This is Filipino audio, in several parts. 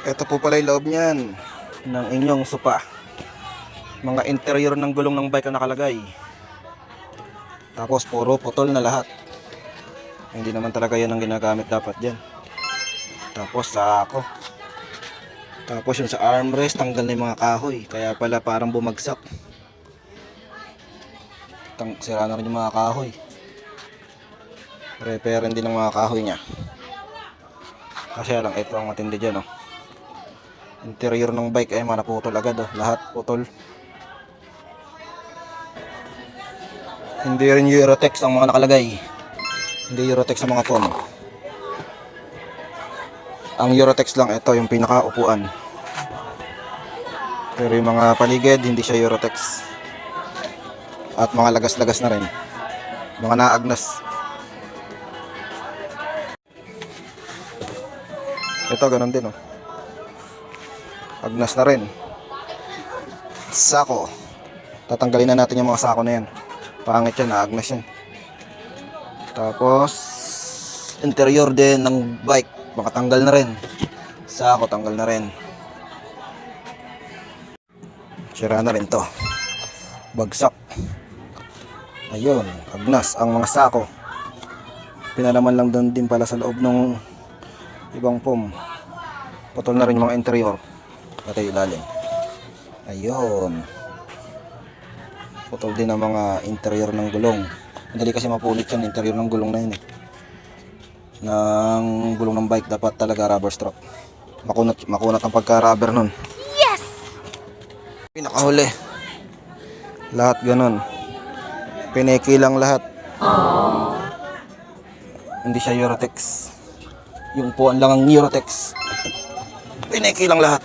Ito po pala yung loob niyan ng inyong sopa. Mga interior ng gulong ng bike ang nakalagay. Tapos puro putol na lahat. Hindi naman talaga yan ang ginagamit dapat dyan. Tapos sako. Tapos yung sa armrest, tanggal na yung mga kahoy. Kaya pala parang bumagsak. Tang sira na rin yung mga kahoy. Repairin din ng mga kahoy niya. Kasi lang, ito ang matindi dyan, oh. Interior ng bike ay mana putol agad, oh. Lahat putol. Hindi rin Eurotex ang mga nakalagay. Hindi Eurotex ang mga phone. Ang Eurotex lang ito, yung pinakaupuan. Pero yung mga paligid, hindi siya Eurotex. At mga lagas-lagas na rin. Mga naagnas. Ito, ganun din, oh. Agnas na rin. Sako. Tatanggalin na natin yung mga sako na yan. Pangit yan, naagnas yan. Tapos, interior din ng bike. Makatanggal na rin. Sako, tanggal na rin. Sira na rin to. Bagsak. Ayun, agnas ang mga sako. Pinalaman lang doon din pala sa loob ng ibang pom. Putol na rin yung mga interior. Pati ilalim. Ayun. Putol din ang mga interior ng gulong. Madali kasi mapulit yan, interior ng gulong na yun eh. Ng gulong ng bike, dapat talaga rubber strap. Makunat, makunat ang pagka-rubber nun. Yes! Pinakahuli. Lahat ganun. Pineki lang lahat. Hindi siya Eurotex. Yung puan lang ang Eurotex. Pineki lang lahat.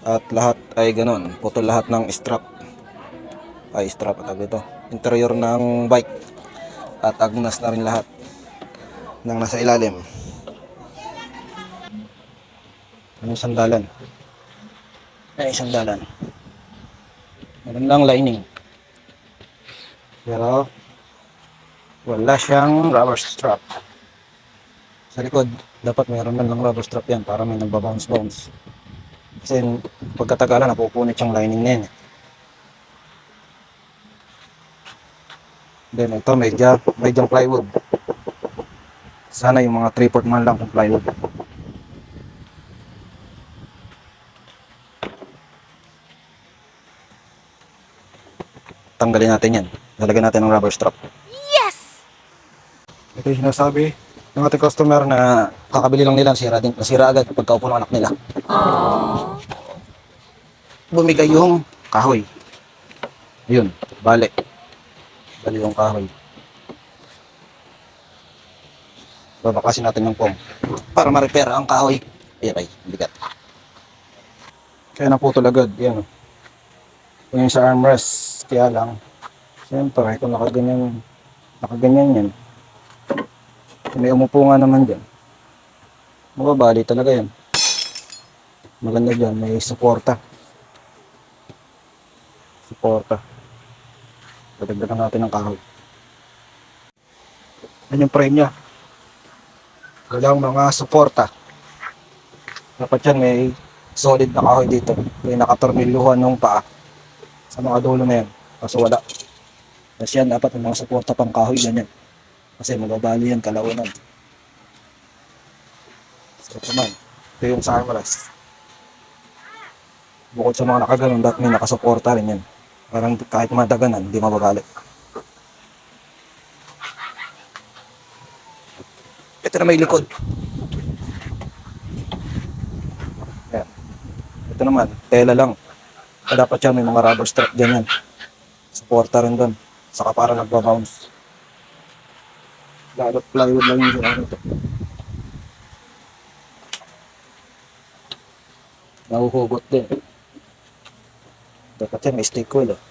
At lahat ay ganon. Putol lahat ng strap. Ay, strap at ito. Interior ng bike. At agnas na rin lahat. Nang nasa ilalim. Yung sandalan? Ay, sandalan. Meron lang lining. Pero, wala siyang rubber strap. Sa likod, dapat meron man lang rubber strap yan para may nagbabounce-bounce. Kasi pagkatagalan, napupunit yung lining na yan. eh. Then ito, medya, medyang plywood. Sana yung mga 3-4 man lang kung plywood. Tanggalin natin yan. Lalagyan natin ng rubber strap. Ito yung sinasabi ng ating customer na kakabili lang nila, sira din, nasira agad pagkaupo ng anak nila. Bumigay yung kahoy. Yun, bale. Bale yung kahoy. Babakasin natin yung pong para ma-repair ang kahoy. Ayan ay, bigat. Kaya naputol agad, yan. oh. Yung sa armrest, kaya lang, siyempre, kung nakaganyan, nakaganyan yan, may umupo nga naman dyan. Mababali talaga yan. Maganda dyan, may suporta. Suporta. Dadagdagan natin ng kahoy. Yan yung frame niya. Walang mga suporta. Dapat yan may solid na kahoy dito. May nakatornilyuhan ng paa sa mga dulo na yan. Kaso wala. Tapos yan, dapat may mga suporta pang kahoy ganyan. Kasi mababali yan kalaunan. So ito man. Ito yung sa armrest. Bukod sa mga nakaganon, dapat may nakasuporta rin yan. Parang kahit madaganan, hindi mababali. Ito na may likod. Yan. Ito naman, tela lang. Dapat yan, may mga rubber strap dyan yan. Suporta rin doon. Saka para nagbabounce. Lalo plywood lang yung ano to. Nahuhugot din. Dapat yan, may stick coil. Oh.